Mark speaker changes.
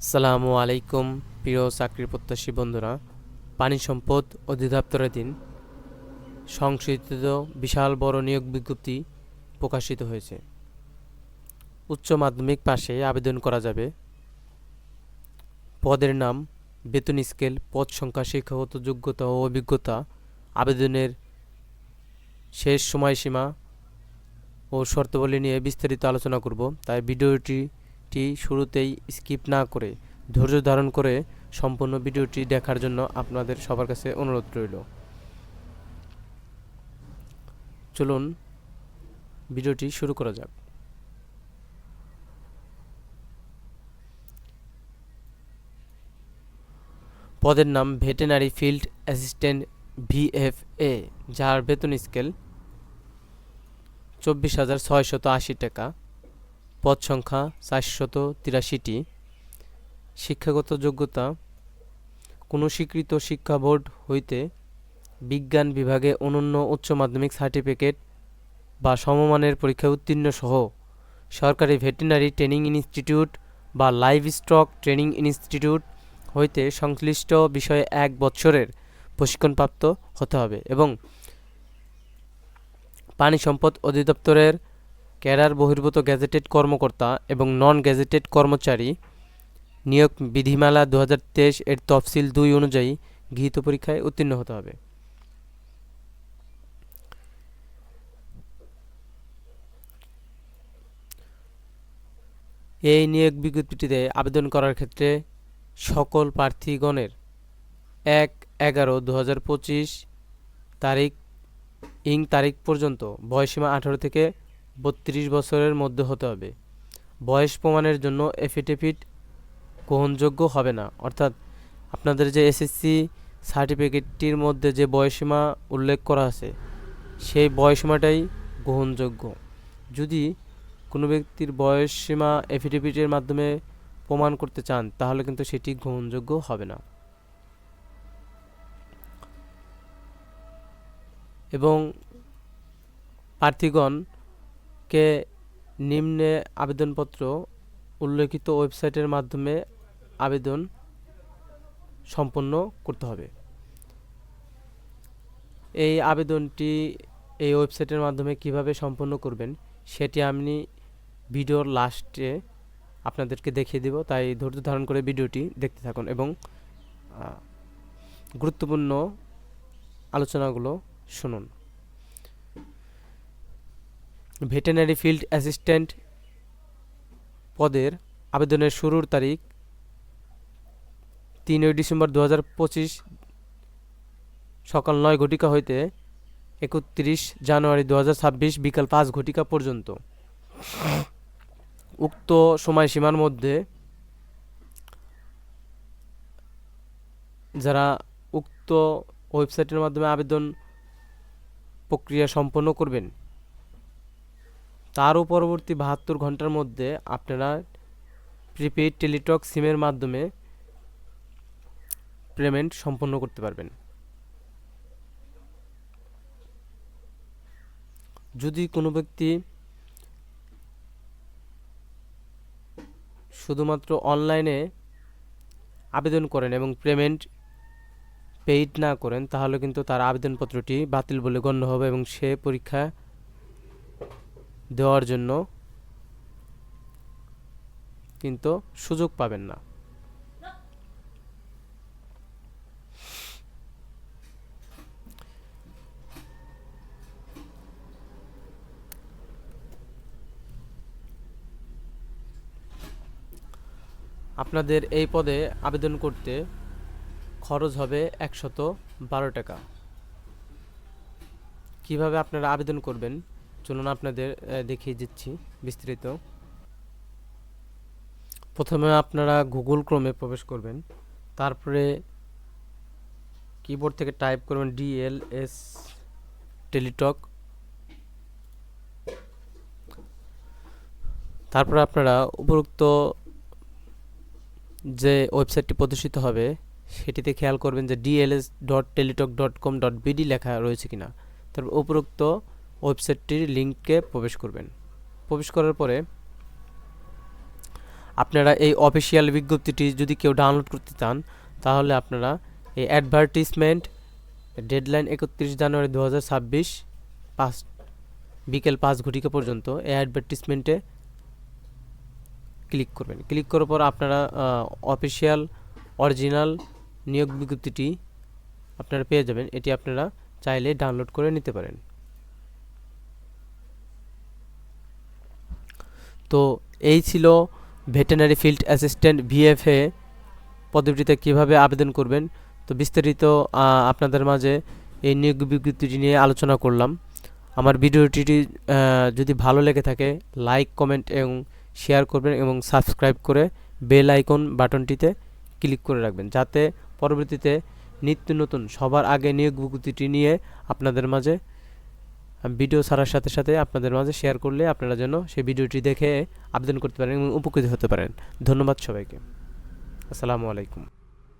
Speaker 1: সালামু আলাইকুম, প্রিয় চাকরি প্রত্যাশী বন্ধুরা। পানি সম্পদ অধিদপ্তরাধীন সংশোধিত বিশাল বড় নিয়োগ বিজ্ঞপ্তি প্রকাশিত হয়েছে। উচ্চ মাধ্যমিক পাশে আবেদন করা যাবে। পদের নাম, বেতন স্কেল, পদ সংখ্যা, শিক্ষাগত যোগ্যতা ও অভিজ্ঞতা, আবেদনের শেষ সময়সীমা ও শর্তাবলী নিয়ে বিস্তারিত আলোচনা করব। তাই ভিডিওটি টি শুরুতেই স্কিপ না করে ধৈর্য ধারণ করে সম্পূর্ণ ভিডিওটি দেখার জন্য আপনাদের সবার কাছে অনুরোধ রইল। চলুন ভিডিওটি শুরু করা যাক। পদের নাম ভেটেনারি ফিল্ড অ্যাসিস্ট্যান্ট ভিএফএ, যার বেতন স্কেল চব্বিশ হাজার ছয়শত আশি টাকা। পদ সংখ্যা চারশত তিরাশিটি। শিক্ষাগত যোগ্যতা কোনো স্বীকৃত শিক্ষা বোর্ড হইতে বিজ্ঞান বিভাগে অনন্য উচ্চ মাধ্যমিক সার্টিফিকেট বা সমমানের পরীক্ষায় উত্তীর্ণ সহ সরকারি ভেটেরিনারি ট্রেনিং ইনস্টিটিউট বা লাইভ স্টক ট্রেনিং ইনস্টিটিউট হইতে সংশ্লিষ্ট বিষয়ে এক বৎসরের প্রশিক্ষণপ্রাপ্ত হতে হবে এবং পানি সম্পদ অধিদপ্তরের ক্যাডার বহির্ভূত গ্যাজেটেড কর্মকর্তা এবং নন গ্যাজেটেড কর্মচারী নিয়োগ বিধিমালা দু হাজার তেইশ এর তফসিল দুই অনুযায়ী গৃহীত পরীক্ষায় উত্তীর্ণ হতে হবে। এই নিয়োগ বিজ্ঞপ্তিটিতে আবেদন করার ক্ষেত্রে সকল প্রার্থীগণের এক এগারো দু তারিখ ইং তারিখ পর্যন্ত বয়সীমা আঠারো থেকে বত্রিশ বছরের মধ্যে হতে হবে। বয়স প্রমাণের জন্য এফিডেভিট গ্রহণযোগ্য হবে না। অর্থাৎ আপনাদের যে এসএসসি সার্টিফিকেটটির মধ্যে যে বয়সীমা উল্লেখ করা আছে, সেই বয়সীমাটাই গ্রহণযোগ্য। যদি কোনো ব্যক্তির বয়সসীমা এফিডেভিটের মাধ্যমে প্রমাণ করতে চান, তাহলে কিন্তু সেটি গ্রহণযোগ্য হবে না। এবং প্রার্থীগণকে নিম্নে আবেদনপত্র উল্লেখিত ওয়েবসাইটের মাধ্যমে আবেদন সম্পন্ন করতে হবে। এই আবেদনটি এই ওয়েবসাইটের মাধ্যমে কীভাবে সম্পন্ন করবেন সেটি আমি ভিডিওর লাস্টে আপনাদেরকে দেখিয়ে দেব। তাই ধৈর্য ধারণ করে ভিডিওটি দেখতে থাকুন এবং গুরুত্বপূর্ণ আলোচনাগুলো শুনুন। ভেটেনারি ফিল্ড অ্যাসিস্ট্যান্ট পদের আবেদনের শুরুর তারিখ তিনই ডিসেম্বর দু হাজার পঁচিশ সকাল নয় ঘটিকা হইতে একত্রিশ জানুয়ারি দু হাজার ছাব্বিশ বিকাল পাঁচ ঘটিকা পর্যন্ত। উক্ত সময়সীমার মধ্যে যারা উক্ত ওয়েবসাইটের মাধ্যমে আবেদন প্রক্রিয়া সম্পন্ন করবেন তারও পরবর্তী বাহাত্তর ঘণ্টার মধ্যে আপনারা প্রিপেইড টেলিটক সিমের মাধ্যমে পেমেন্ট সম্পন্ন করতে পারবেন। যদি কোনো ব্যক্তি শুধুমাত্র অনলাইনে আবেদন করেন এবং পেমেন্ট পেইড না করেন, তাহলে কিন্তু তার আবেদনপত্রটি বাতিল বলে গণ্য হবে এবং সে পরীক্ষা দেওয়ার জন্য কিন্তু সুযোগ পাবেন না। আপনাদের এই পদে আবেদন করতে খরচ হবে একশত বারো টাকা। কীভাবে আপনারা আবেদন করবেন? চলুন আপনাদের দেখিয়ে দিচ্ছি বিস্তারিত। প্রথমে আপনারা গুগল ক্রোমে প্রবেশ করবেন। তারপরে কিবোর্ড থেকে টাইপ করবেন ডিএলএস টেলিটক তারপরে আপনারা উপরোক্ত যে ওয়েবসাইটটি প্রদর্শিত হবে, সেটিতে খেয়াল করবেন যে DLS dot Teletalk dot com dot BD লেখা রয়েছে কিনা। তারপর উপরোক্ত ওয়েবসাইটটির লিঙ্কে প্রবেশ করবেন। প্রবেশ করার পরে আপনারা এই অফিসিয়াল বিজ্ঞপ্তিটি যদি কেউ ডাউনলোড করতে চান, তাহলে আপনারা এই অ্যাডভার্টিসমেন্ট ডেডলাইন একত্রিশ জানুয়ারি দু হাজার ছাব্বিশ পাঁচ, বিকেল পাঁচ ঘটিকা পর্যন্ত এই অ্যাডভার্টিসমেন্টে ক্লিক করবেন। ক্লিক করার পর আপনারা অফিসিয়াল, অরিজিনাল নিয়োগ বিজ্ঞপ্তিটি আপনারা পেয়ে যাবেন। এটি আপনারা চাইলে ডাউনলোড করে নিতে পারেন। তো এই ছিল ভেটেনারি ফিল্ড অ্যাসিস্ট্যান্ট ভিএফএ পদবিটিতে কীভাবে আবেদন করবেন। তো বিস্তারিত আপনাদের মাঝে এই নিয়োগ বিজ্ঞপ্তিটি নিয়ে আলোচনা করলাম। আমার ভিডিওটি যদি ভালো লেগে থাকে, লাইক, কমেন্ট এবং শেয়ার করবেন এবং সাবস্ক্রাইব করে বেল আইকন বাটনটিতে ক্লিক করে রাখবেন। যাতে পরবর্তীতে নিত্য নতুন সবার আগে নিয়োগ বিজ্ঞপ্তিটি নিয়ে আপনাদের মাঝে ভিডিও ছাড়ার সাথে সাথে আপনাদের মাঝে শেয়ার করলে আপনারা যেন সেই ভিডিওটি দেখে আবেদন করতে পারেন এবং উপকৃত হতে পারেন। ধন্যবাদ সবাইকে। আসসালামু আলাইকুম।